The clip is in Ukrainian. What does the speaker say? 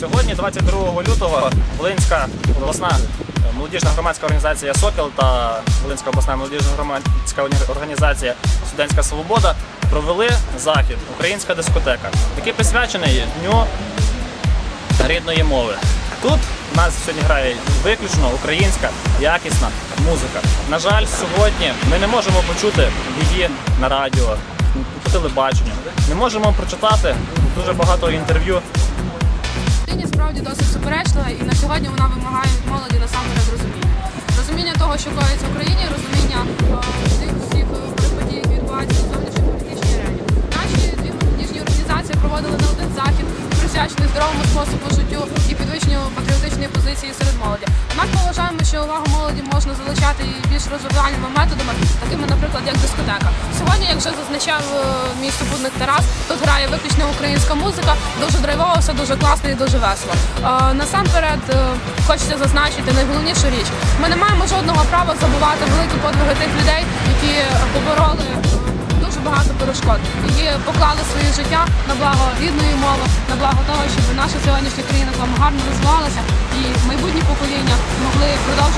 Сьогодні, 22 лютого, Волинська обласна молодіжна громадська організація Сокіл та Волинська обласна молодіжна громадська орг- організація Студентська Свобода провели захід Українська дискотека, який присвячений Дню рідної мови. Тут у нас сьогодні грає виключно українська якісна музика. На жаль, сьогодні ми не можемо почути її на радіо, по телебаченню. Не можемо прочитати дуже багато інтерв'ю Україні справді досить суперечлива і на сьогодні вона вимагає від молоді насамперед розуміння. Розуміння того, що коїться в Україні, розуміння е, тих всіх е, подій, які відбуваються на зовнішньополітичній арені. Наші дві молодіжні організації проводили не один захід, присвячений здоровому способу життю і підвищенню патріотичної позиції серед що увагу молоді можна залучати більш розвивальними методами, такими, наприклад, як дискотека. Сьогодні, як вже зазначав е, мій супутник Тарас, тут грає виключно українська музика, дуже драйвово, все дуже класно і дуже весело. Е, Насамперед е, хочеться зазначити найголовнішу річ. Ми не маємо жодного права забувати великі подвиги тих людей, які побороли багато перешкод, і поклали своє життя на благо рідної мови, на благо того, щоб наша сьогоднішня країна з гарно розвивалася і майбутні покоління могли продовжувати